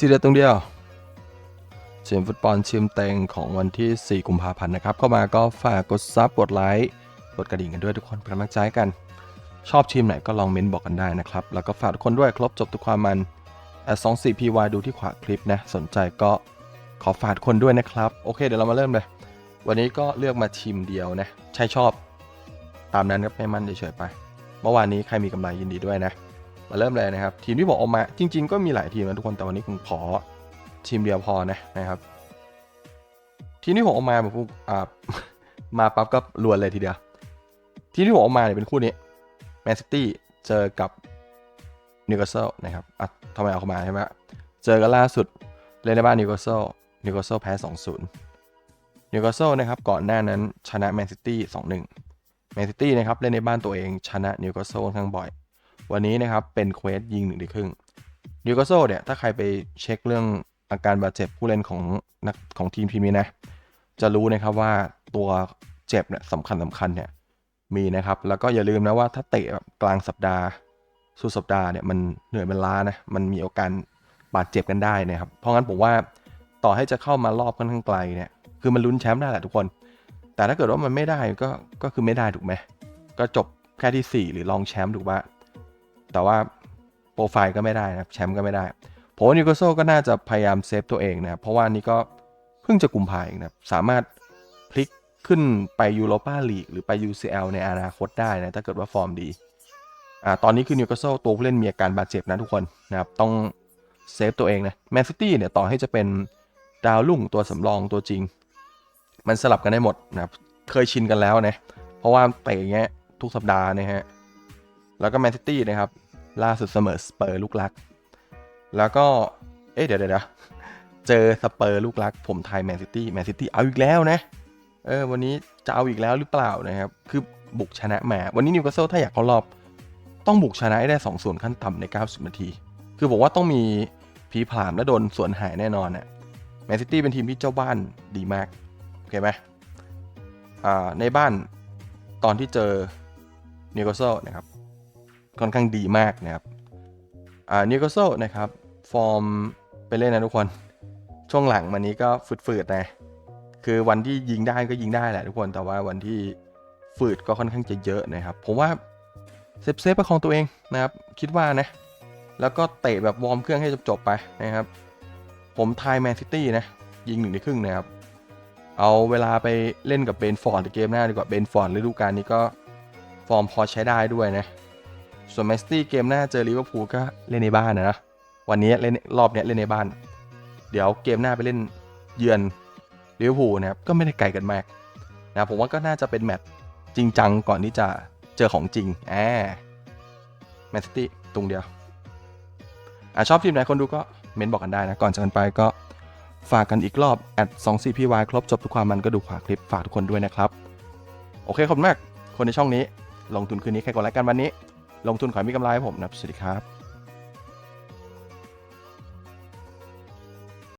ทีเดียวตรงเดียวเชียมฟุตบอลชิมเต็งของวันที่ 4 กุมภาพันธ์นะครับ เข้ามาก็ฝากกดซับกดไลค์กดกระดิ่งกันด้วยทุกคนเป็นกำลังใจกัน ชอบทีมไหนก็ลองเม้นบอกกันได้นะครับ แล้วก็ฝากทุกคนด้วยครบจบทุกความมันสองสี่พีวดูที่ขวาคลิปนะสนใจก็ขอฝากทุกคนด้วยนะครับ โอเคเดี๋ยวเรามาเริ่มเลย วันนี้ก็เลือกมาทีมเดียวนะใช่ชอบ ตามนั้นครับไม่มั่นเฉยๆไป เมื่อวานนี้ใครมีกำไรยินดีด้วยนะ มาเริ่มเลยนะครับ ทีมที่บอกออกมาจริง ๆ ก็มีหลายทีมนะทุกคนแต่วันนี้ผมขอทีมเดียวพอนะนะครับ ทีมที่ผมออกมาผมพูดอ่ามาปั๊บก็รวนเลยทีเดียวทีมที่ผมออกมาเนี่ยเป็นคู่นี้แมนซิตี้เจอกับนิวคาสเซิลนะครับอะทำไมเอาเข้ามาใช่ไหมเจอกันล่าสุดเล่นในบ้านนิวคาสเซิลนิวคาสเซิลแพ้ 2-0นิวคาสเซิลนะครับก่อนหน้านั้นชนะแมนซิตี้2-1แมนซิตี้นะครับเล่นในบ้านตัวเองชนะนิวคาสเซิลค่อนข้างบ่อย วันนี้นะครับเป็นเควสยิงหนึ่งในครึ่งนิวคาสเซิลเนี่ยถ้าใครไปเช็คเรื่องอาการบาดเจ็บผู้เล่นของนักของทีมทีมนี้นะ จะรู้นะครับว่าตัวเจ็บเนี่ยสำคัญสำคัญเนี่ยมีนะครับ แล้วก็อย่าลืมนะว่าถ้าเตะแบบกลางสัปดาห์สุดสัปดาห์เนี่ยมันเหนื่อยมันล้านะมันมีโอกาสบาดเจ็บกันได้นะครับ เพราะงั้นผมว่าต่อให้จะเข้ามารอบค่อนข้างไกลเนี่ยคือมันลุ้นแชมป์ได้แหละทุกคน แต่ถ้าเกิดว่ามันไม่ได้ก็ก็คือไม่ได้ถูกไหมก็จบแค่ที่ 4 หรือรองแชมป์ถูกปะ แต่ว่าโปรไฟล์ก็ไม่ได้นะครับแชมป์ก็ไม่ได้ผมว่านิโคโซก็น่าจะพยายามเซฟตัวเองนะครับเพราะว่านี่ก็เพิ่งจะกุมภาเองนะครับสามารถพลิกขึ้นไปยูโรปาลีกหรือไป UCL ในอนาคตได้นะถ้าเกิดว่าฟอร์มดีอ่าตอนนี้คือนิวคาสเซิลตัวผู้เล่นมีอาการบาดเจ็บนะทุกคนนะครับต้องเซฟตัวเองนะแมนซิตี้เนี่ยต่อให้จะเป็นดาวรุ่งตัวสำรองตัวจริง มันสลับกันได้หมดนะครับเคยชินกันแล้วนะเพราะว่าเตะอย่างเงี้ยทุกสัปดาห์นะฮะแล้วก็แมนซิตี้นะครับ ล่าสุดเสมอสเปอร์ลูกรัก แล้วก็ เอ๊ะเดี๋ยวเดี๋ยวเจอสเปอร์ลูกรัก ผมไทยแมนซิตี้แมนซิตี้เอาอีกแล้วนะ เออวันนี้จะเอาอีกแล้วหรือเปล่านะครับ คือบุกชนะมาวันนี้นิวคาสเซิลถ้าอยากเข้ารอบ ต้องบุกชนะให้ได้2ส่วนขั้นต่ำใน 90 นาที คือบอกว่าต้องมีผีผามและโดนสวนหายแน่นอนน่ะแมนซิตี้เป็นทีมที่เจ้าบ้านดีมาก โอเคไหมอ่าในบ้านตอนที่เจอนิวคาสเซิลนะครับ ค่อนข้างดีมากนะครับ อ่านิวคาสเซิลนะครับ ฟอร์มไปเล่นนะทุกคน ช่วงหลังมานี้ก็ฝืดๆนะ คือวันที่ยิงได้ก็ยิงได้แหละทุกคน แต่ว่าวันที่ฝืดก็ค่อนข้างจะเยอะนะครับ ผมว่าเซฟเซฟประคองตัวเองนะครับ คิดว่านะ แล้วก็เตะแบบวอร์มเครื่องให้จบๆไปนะครับ ผมทายแมนซิตี้นะ ยิงหนึ่งในครึ่งนะครับ เอาเวลาไปเล่นกับเบนฟอร์ดในเกมหน้าดีกว่า เบนฟอร์ดฤดูกาลนี้ก็ฟอร์มพอใช้ได้ด้วยนะ ส่วนแมนซิตี้เกมหน้าเจอลิเวอร์พูลก็เล่นในบ้านนะ วันนี้เล่นรอบนี้เล่นในบ้าน เดี๋ยวเกมหน้าไปเล่นเยือนลิเวอร์พูลนะครับก็ไม่ได้ไกลกันมากนะผมว่าก็น่าจะเป็นแมตช์จริงจังก่อนที่จะเจอของจริงแอแมนซิตี้ตรงเดียวอะชอบทีมไหนคนดูก็เม้นบอกกันได้นะ ก่อนจากกันไปก็ฝากกันอีกรอบแอด2 4 p y ครบจบทุกความมันก็ดูขวาคลิปฝากทุกคนด้วยนะครับ โอเคขอบคุณมาก คนในช่องนี้ ลงทุนคืนนี้ใครกดไลค์กันวันนี้ ลงทุนขอให้มีกำไรให้ผมนะครับ สวัสดีครับ